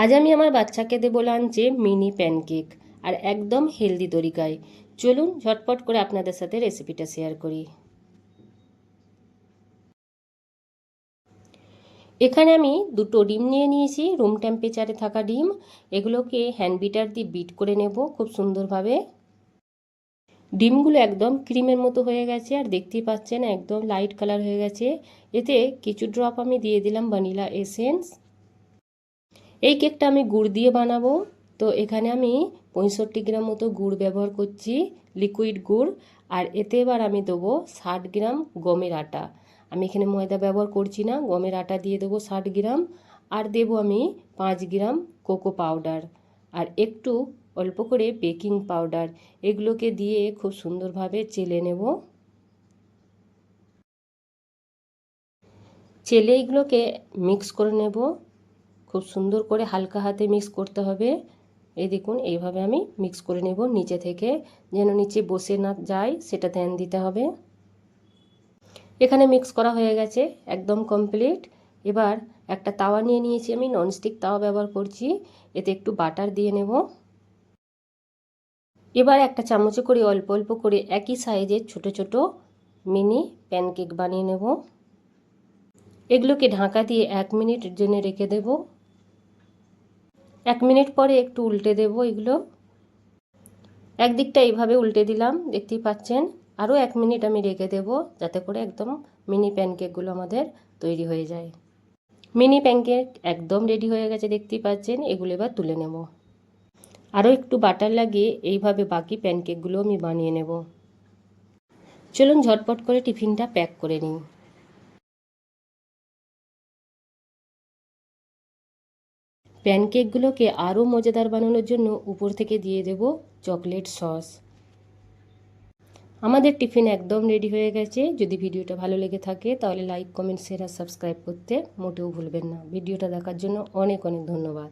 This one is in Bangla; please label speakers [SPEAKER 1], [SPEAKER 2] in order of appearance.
[SPEAKER 1] আজ আমি আমার বাচ্চাকে দেবো লাঞ্চে মিনি প্যানকেক আর একদম হেলদি তরিকায়। চলুন ঝটপট করে আপনাদের সাথে রেসিপিটা শেয়ার করি। এখানে আমি দুটো ডিম নিয়ে নিয়েছি রুম টেম্পারেচারে থাকা ডিম। এগুলোকে হ্যান্ড বিটার দিয়ে বিট করে নেব খুব সুন্দরভাবে। ডিমগুলো একদম ক্রিমের মতো হয়ে গেছে, আর দেখতেই পাচ্ছেন একদম লাইট কালার হয়ে গেছে। এতে কিছু ড্রপ আমি দিয়ে দিলাম ভ্যানিলা এসেন্স এই কেকটা আমি গুড় দিয়ে বানাবো। তো এখানে আমি পঁয়ষট্টি গ্রাম মতো গুড় ব্যবহার করছি লিকুইড গুড়। আর এতে এবার আমি দেবো ষাট গ্রাম গমের আটা। আমি এখানে ময়দা ব্যবহার করছি না, গমের আটা দিয়ে দেবো ষাট গ্রাম। আর দেবো আমি পাঁচ গ্রাম কোকো পাউডার। আর একটু অল্প করে বেকিং পাউডার। এগুলোকে দিয়ে খুব সুন্দরভাবে চেলে নেব। চেলে এগুলোকে মিক্স করে নেব। খুব সুন্দর করে হালকা হাতে মিক্স করতে হবে। এই দেখুন, এইভাবে আমি মিক্স করে নেব নিচে থেকে, যেন নিচে বসে না যায়, সেটা ধ্যান দিতে হবে। এখানে মিক্স করা হয়ে গেছে, একদম কমপ্লিট এবার একটা তাওয়া নিয়ে নিয়েছি আমি ননস্টিক তাওয়া ব্যবহার করছি, এতে একটু বাটার দিয়ে নেব। এবার একটা চামচে করে অল্প অল্প করে একই সাইজের ছোট ছোট মিনি প্যানকেক বানিয়ে নেব। এগুলোকে ঢাকা দিয়ে এক মিনিট জন্য রেখে দেব। এক মিনিট পরে একটু উল্টে দেব এগুলো। একদিকটা এইভাবে উল্টে দিলাম, দেখতেই পাচ্ছেন। আরও এক মিনিট আমি রেখে দেব যাতে করে একদম মিনি প্যানকেকগুলো আমাদের তৈরি হয়ে যায়। মিনি প্যানকেক একদম রেডি হয়ে গেছে, দেখতেই পাচ্ছেন। এগুলো এবার তুলে নেব। আরও একটু বাটার লাগিয়ে এইভাবে বাকি প্যানকেকগুলো আমি বানিয়ে নেব। চলুন ঝটপট করে টিফিনটা প্যাক করে নিই। প্যানকেকগুলোকে আরও মজাদার বানানোর জন্য উপর থেকে দিয়ে দেব চকলেট সস। আমাদের টিফিন একদম রেডি হয়ে গেছে। যদি ভিডিওটা ভালো লেগে থাকে, তাহলে লাইক, কমেন্ট শেয়ার আর সাবস্ক্রাইব করতে মোটেও ভুলবেন না। ভিডিওটা দেখার জন্য অনেক অনেক ধন্যবাদ।